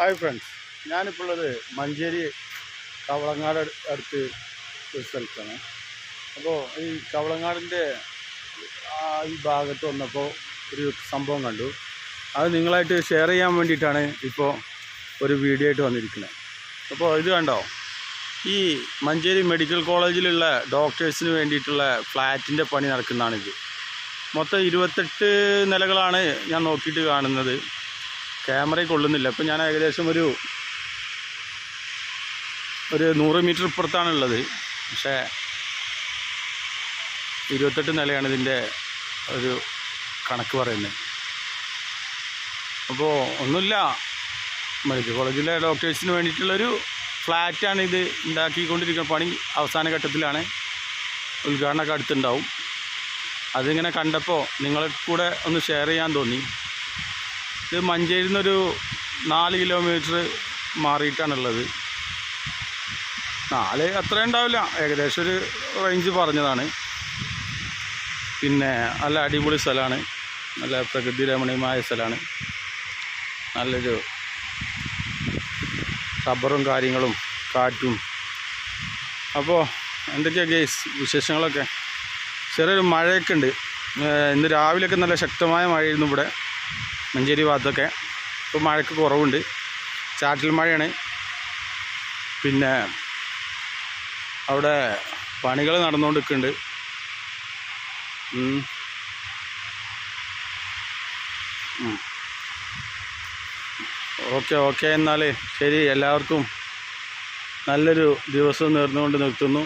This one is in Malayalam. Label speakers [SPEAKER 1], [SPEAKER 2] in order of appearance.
[SPEAKER 1] ഹായ് ഫ്രണ്ട്സ് ഞാനിപ്പോൾ ഉള്ളത് മഞ്ചേരി കവളങ്ങാട് അടു- അടുത്ത് ഒരു സ്ഥലത്താണ്. അപ്പോൾ ഈ കവളങ്ങാടിന്റെ ആ ഈ ഭാഗത്ത് വന്നപ്പോൾ ഒരു സംഭവം കണ്ടു. അത് നിങ്ങളായിട്ട് ഷെയർ ചെയ്യാൻ വേണ്ടിയിട്ടാണ് ഇപ്പോൾ ഒരു വീഡിയോ ആയിട്ട് വന്നിരിക്കുന്നത്. അപ്പോൾ ഇത് കണ്ടോ? ഈ മഞ്ചേരി മെഡിക്കൽ കോളേജിലുള്ള ഡോക്ടേഴ്സിന് വേണ്ടിയിട്ടുള്ള ഫ്ലാറ്റിന്റെ പണി നടക്കുന്നതാണിത്. മൊത്തം ഇരുപത്തെട്ട് നിലകളാണ് ഞാൻ നോക്കിയിട്ട് കാണുന്നത്. ക്യാമറയിൽ കൊള്ളുന്നില്ല. അപ്പം ഞാൻ ഏകദേശം ഒരു ഒരു നൂറ് മീറ്റർ ഇപ്പുറത്താണുള്ളത്. പക്ഷേ ഇരുപത്തെട്ട് നിലയാണ് ഇതിന്റെ ഒരു കണക്ക് പറയുന്നത്. അപ്പോൾ ഒന്നുമില്ല. മെഡിക്കൽ കോളേജിലെ ഡോക്ടേഴ്സിന് വേണ്ടിയിട്ടുള്ളൊരു ഫ്ലാറ്റാണ് ഇത് ഉണ്ടാക്കിക്കൊണ്ടിരിക്കുന്ന പണി അവസാന ഘട്ടത്തിലാണ്. ഉദ്ഘാടനമൊക്കെ അടുത്തുണ്ടാവും. അതിങ്ങനെ കണ്ടപ്പോൾ നിങ്ങളെ കൂടെ ഒന്ന് ഷെയർ ചെയ്യാൻ തോന്നി. ഇത് മഞ്ചേരിയിൽ നിന്നൊരു നാല് കിലോമീറ്റർ മാറിയിട്ടാണുള്ളത്. നാല് അത്ര ഉണ്ടാവില്ല. ഏകദേശം ഒരു റേഞ്ച് പറഞ്ഞതാണ്. പിന്നെ നല്ല അടിപൊളി സ്ഥലമാണ്. നല്ല പ്രകൃതി രമണീയമായ സ്ഥലമാണ്. നല്ലൊരു റബ്ബറും കാര്യങ്ങളും കാറ്റും. അപ്പോൾ എന്തൊക്കെയാണ് ഗേസ് വിശേഷങ്ങളൊക്കെ? ചെറിയൊരു മഴയൊക്കെ ഉണ്ട്. ഇന്ന് രാവിലെയൊക്കെ നല്ല ശക്തമായ മഴയായിരുന്നു ഇവിടെ. മഞ്ചേരി ഭാഗത്തൊക്കെ. ഇപ്പോൾ മഴയ്ക്ക് കുറവുണ്ട്. ചാറ്റൽ മഴയാണ്. പിന്നെ അവിടെ പണികൾ നടന്നുകൊണ്ടിരിക്കുന്നുണ്ട്. ഓക്കെ ഓക്കെ എന്നാൽ ശരി. എല്ലാവർക്കും നല്ലൊരു ദിവസം നേർന്നുകൊണ്ട് നിർത്തുന്നു.